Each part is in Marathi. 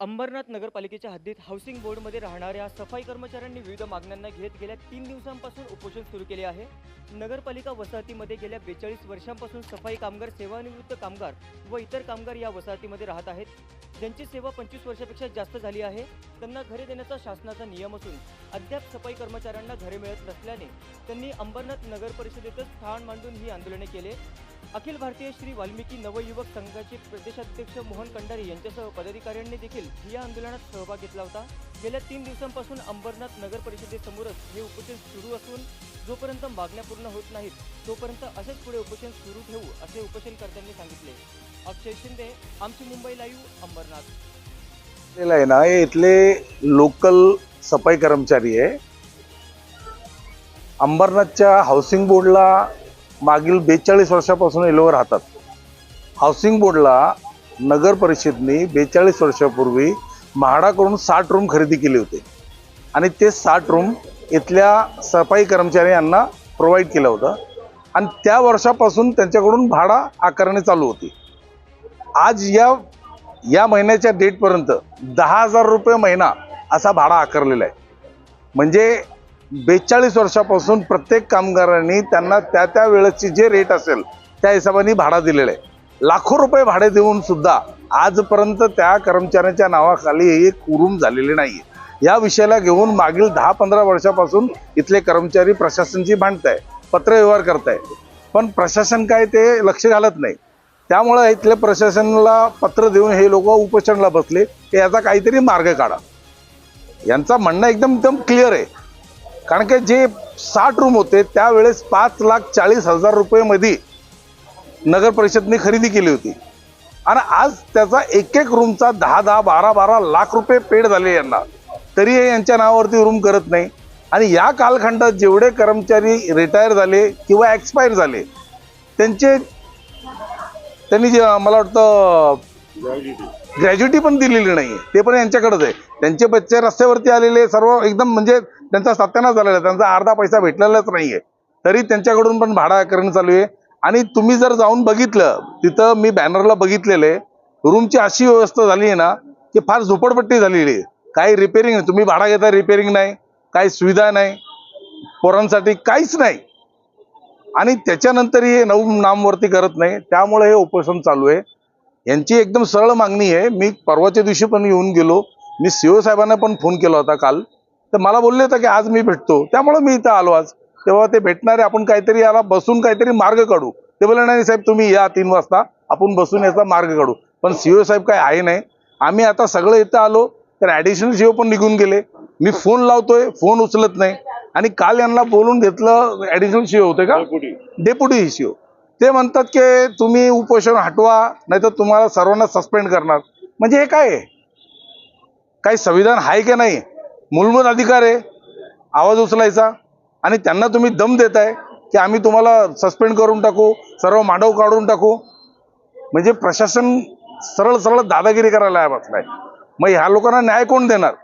अंबरनाथ नगरपालिकेच्या हद्दीत हाऊसिंग बोर्डमध्ये राहणाऱ्या सफाई कर्मचाऱ्यांनी विविध मागण्यांना घेत गेल्या तीन दिवसांपासून उपोषण सुरू केले आहे. नगरपालिका वसाहतीमध्ये गेल्या बेचाळीस वर्षांपासून सफाई कामगार सेवानिवृत्त कामगार व इतर कामगार या वसाहतीमध्ये राहत आहेत. ज्यांची सेवा पंचवीस वर्षापेक्षा जास्त झाली आहे त्यांना घरे देण्याचा शासनाचा नियम असून अद्याप सफाई कर्मचाऱ्यांना घरे मिळत नसल्याने त्यांनी अंबरनाथ नगर परिषदेतच स्थान मांडून ही आंदोलने केले. अखिल भारतीय श्री वाल्मिकी नवयुवक संघाचे प्रदेशाध्यक्ष मोहन कंडारी यांच्यासह पदाधिकाऱ्यांनी देखील या आंदोलनात सहभाग घेतला होता. गेल्या तीन दिवसांपासून अंबरनाथ नगर परिषदेसमोरच हे उपोषण सुरू असून जोपर्यंत मागण्या पूर्ण होत नाहीत तोपर्यंत असेच पुढे उपोषण सुरू ठेवू असे उपोषणकर्त्यांनी सांगितले. अक्षय शिंदे आमची मुंबई लाईव्ह अंबरनाथ. आहे ना हे इथले लोकल सफाई कर्मचारी आहे. अंबरनाथच्या हाऊसिंग बोर्डला मागील बेचाळीस वर्षापासून हे राहतात. हाऊसिंग बोर्डला नगर परिषदने बेचाळीस वर्षापूर्वी म्हाडाकडून साठ रूम खरेदी केले होते. आणि ते साठ रूम इथल्या सफाई कर्मचारी यांना प्रोव्हाइड केलं होतं. आणि त्या वर्षापासून त्यांच्याकडून भाडा आकारणे चालू होती. आज या या महिन्याच्या डेटपर्यंत दहा हजार रुपये महिना असा भाडा आकारलेला आहे. म्हणजे बेचाळीस वर्षापासून प्रत्येक कामगारांनी त्यांना त्या त्या वेळेची जे रेट असेल त्या हिशोबाने भाडा दिलेला आहे. लाखो रुपये भाडे देऊन सुद्धा आजपर्यंत त्या कर्मचाऱ्यांच्या नावाखाली एक कुरूम झालेले नाही या विषयाला घेऊन मागील दहा पंधरा वर्षापासून इथले कर्मचारी प्रशासनची भांडत आहे पत्रव्यवहार करत आहे पण प्रशासन काय ते लक्ष घालत नाही. त्यामुळं इथल्या प्रशासनाला पत्र देऊन हे लोक उपोषणला बसले. की याचा काहीतरी मार्ग काढा. यांचा म्हणणं एकदम एकदम क्लिअर आहे. कारण की जे साठ रूम होते त्यावेळेस पाच लाख चाळीस हजार रुपयेमध्ये नगर परिषदने खरेदी केली होती. आणि आज त्याचा एक एक रूमचा दहा दहा बारा बारा लाख रुपये पेड झाले यांना. तरी हे यांच्या नावावरती रूम करत नाही. आणि या कालखंडात जेवढे कर्मचारी रिटायर झाले किंवा एक्सपायर झाले त्यांचे त्यांनी जे मला वाटतं ग्रॅज्युटी पण दिलेली नाही ते पण यांच्याकडेच आहे. त्यांचे बच्चे रस्त्यावरती आलेले सर्व एकदम म्हणजे त्यांचा सत्यानाश झालेला आहे. त्यांचा अर्धा पैसा भेटलेलाच नाही आहे तरी त्यांच्याकडून पण भाडा करणं चालू आहे. आणि तुम्ही जर जाऊन बघितलं तिथं मी बॅनरला बघितलेलं आहे रूमची अशी व्यवस्था झाली आहे ना की फार झोपडपट्टी झालेली आहे. काही रिपेरिंग नाही तुम्ही भाडा घेता रिपेरिंग नाही. काही सुविधा नाही. पोरांसाठी काहीच नाही. आणि त्याच्यानंतरही हे नऊ नामवरती करत नाही. त्यामुळे हे उपोषण चालू आहे. यांची एकदम सरळ मागणी आहे. मी परवाच्या दिवशी पण येऊन गेलो. मी शिवसाहेबांना साहेबांना पण फोन केला होता काल. तर मला बोलले होते की आज मी भेटतो. त्यामुळे मी इथं आलो आज. तेव्हा ते भेटणारे आपण काहीतरी याला बसून काहीतरी मार्ग काढू. ते बोलले नाही साहेब तुम्ही या तीन वाजता. आपण बसून याचा मार्ग काढू. पण सीओ साहेब काय आहे नाही. आम्ही आता सगळं इथं आलो. तर ॲडिशनल सीओ पण निघून गेले. मी फोन लावतोय. फोन उचलत नाही. आणि काल यांना बोलून घेतलं ॲडिशनल सीओ होते का? डेप्युटी. सीओ. ते म्हणतात की तुम्ही उपोषण हटवा नाही तर तुम्हाला सर्वांना सस्पेंड करणार. म्हणजे हे काय आहे? काही संविधान आहे की नाही? मूलभूत अधिकार आहे. आवाज उचलायचा. आणि त्यांना तुम्ही दम देताय की आम्ही तुम्हाला सस्पेंड करून टाकू सर्व मांडव काढून टाकू. म्हणजे प्रशासन सरळ सरळ दादागिरी करायला बसलाय मग ह्या लोकांना न्याय कोण देणार?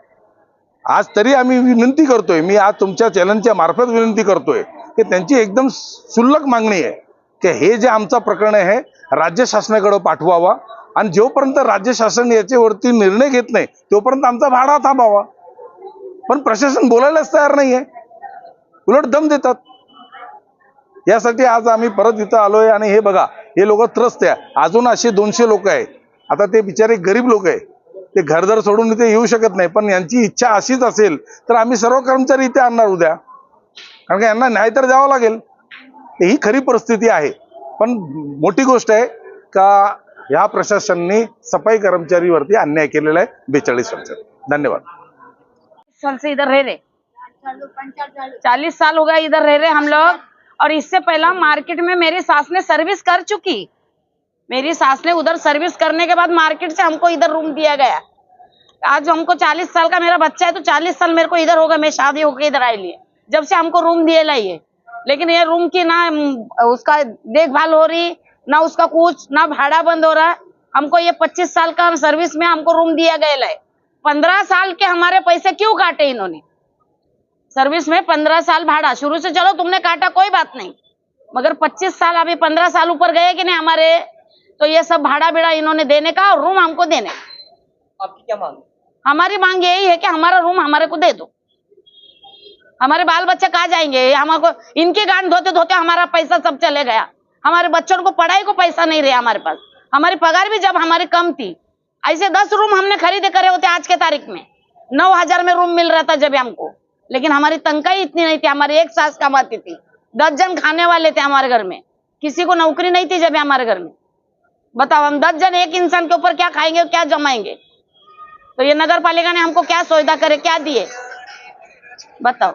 आज तरी आम्ही विनंती करतोय मी आज तुमच्या चॅनलच्या मार्फत विनंती करतोय की त्यांची एकदम सुल्लक मागणी आहे की हे जे आमचं प्रकरण आहे राज्य शासनाकडे पाठवावा. आणि जोपर्यंत राज्य शासन याच्यावरती निर्णय घेत नाही तोपर्यंत आमचा भाडा थांबावा. पण प्रशासन बोलायलाच तयार नाहीये. उलट दम देतात. यासाठी आज आम्ही परत इथं आलोय आणि हे बघा हे लोक त्रस्त आहे. अजून असे दोनशे लोक आहे आता ते बिचारे गरीब लोक आहे ते घरदार सोडून इथे येऊ शकत नाही. पण यांची इच्छा अशीच असेल तर आम्ही सर्व कर्मचारी इथे आणणार उद्या. कारण का यांना न्याय तर द्यावा लागेल. ही खरी परिस्थिती आहे. पण मोठी गोष्ट आहे का ह्या प्रशासनाने सफाई कर्मचारीवरती अन्याय केलेला आहे. बेचाळीस वर्षात. धन्यवाद. साल से इधर रह रहे चालीस साल हो गया इधर रह रहे हम लोग। और इससे पहला मार्केट में मेरी सास ने सर्विस कर चुकी। मेरी सास ने उधर सर्विस करने के बाद मार्केट से हमको इधर रूम दिया गया। आज हमको चालीस साल का मेरा बच्चा है तो चालीस साल मेरे को इधर होगा मैं शादी होकर इधर आई लिए। जब से हमको रूम दिए लाइए लेकिन ये रूम की ना उसका देखभाल हो रही ना उसका कुछ ना भाड़ा बंद हो रहा। हमको ये पच्चीस साल का सर्विस में हमको रूम दिया गया है। पंद्रह साल के हमारे पैसे क्यों काटे इन्होंने? सर्विस में पंद्रह साल भाड़ा। शुरू से चलो तुमने काटा कोई बात नहीं। मगर पच्चीस साल अभी पंद्रह साल ऊपर गए कि नहीं हमारे? तो ये सब भाड़ा बिड़ा इन्होंने देने का और रूम हमको देने का। आपकी क्या मांग हमारी मांग यही है कि हमारा रूम हमारे को दे दो। हमारे बाल बच्चे कहा जाएँगे? हमारे इनके गांड धोते धोते हमारा पैसा सब चले गया। हमारे बच्चों को पढ़ाई को पैसा नहीं रहा हमारे पास। हमारी पगार भी जब हमारी कम थी ऐसे दस रूम हमने खरीदे करे होते आज के तारीख में। नौ हज़ार में रूम मिल रहा था जब हमको। लेकिन हमारी तनख्वाही इतनी नहीं थी, हमारी एक सास कमाती थी। दस जन खाने वाले थे हमारे घर में। किसी को नौकरी नहीं थी जब हमारे घर में। बताओ, हम दस जन एक इंसान के ऊपर क्या खाएँगे क्या जमाएँगे? तो ये नगर पालिका ने हमको क्या सुविधा करे, क्या दिए? बताओ।